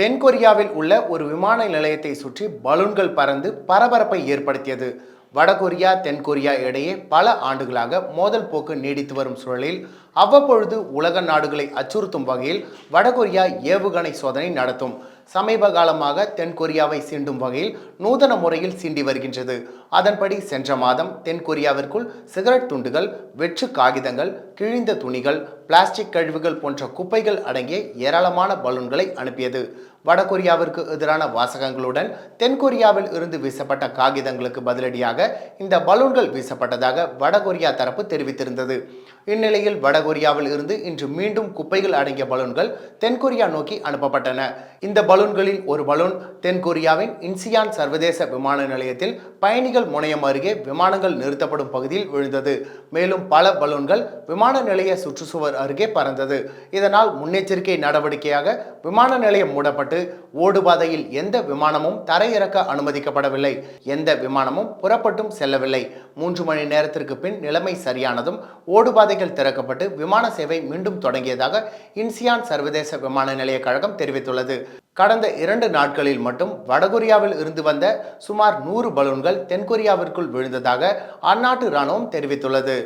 தென்கொரியாவில் உள்ள ஒரு விமான நிலையத்தை சுற்றி பலூன்கள் பறந்து பரபரப்பை ஏற்படுத்தியது. வடகொரியா தென்கொரியா இடையே பல ஆண்டுகளாக மோதல் போக்கு நீடித்து வரும் சூழலில் அவ்வப்பொழுது உலக நாடுகளை அச்சுறுத்தும் வகையில் வடகொரியா ஏவுகணை சோதனை நடத்தும். சமீப காலமாக தென்கொரியாவை சீண்டும் வகையில் நூதன முறையில் சீண்டி வருகின்றது. அதன்படி சென்ற மாதம் தென்கொரியாவிற்குள் சிகரெட் துண்டுகள் வெற்று காகிதங்கள் கிழிந்த துணிகள் பிளாஸ்டிக் கழிவுகள் போன்ற குப்பைகள் அடங்கிய ஏராளமான பலூன்களை அனுப்பியது. வடகொரியாவிற்கு எதிரான வாசகங்களுடன் தென்கொரியாவில் இருந்து வீசப்பட்ட காகிதங்களுக்கு பதிலடியாக இந்த பலூன்கள் வீசப்பட்டதாக வடகொரியா தரப்பு தெரிவித்திருந்தது. இந்நிலையில் வடகொரியாவில் இருந்து இன்று மீண்டும் குப்பைகள் அடங்கிய பலூன்கள் தென்கொரியா நோக்கி அனுப்பப்பட்டன. இந்த பலூன்களில் ஒரு பலூன் தென்கொரியாவின் இன்சியான் சர்வதேச விமான நிலையத்தில் பயணிகள் முனையம் அருகே விமானங்கள் நிறுத்தப்படும் பகுதியில் விழுந்தது. மேலும் பல பலூன்கள் விமான நிலைய சுற்றுச்சுவர் அருகே பறந்தது. இதனால் முன்னெச்சரிக்கை நடவடிக்கையாக விமான நிலையம் மூடப்பட்டு ஓடுபாதையில் எந்த விமானமும் தரையிறக்க அனுமதிக்கப்படவில்லை. எந்த விமானமும் புறப்பட்டும் செல்லவில்லை. மூன்று மணி நேரத்திற்கு பின் நிலைமை சரியானதும் ஓடுபாதைகள் திறக்கப்பட்டு விமான சேவை மீண்டும் தொடங்கியதாக இன்சியான் சர்வதேச விமான நிலைய கழகம் தெரிவித்துள்ளது. கடந்த இரண்டு நாட்களில் மட்டும் வடகொரியாவில் இருந்து வந்த சுமார் நூறு பலூன்கள் தென்கொரியாவிற்குள் விழுந்ததாக அந்நாட்டு இராணுவம் தெரிவித்துள்ளது.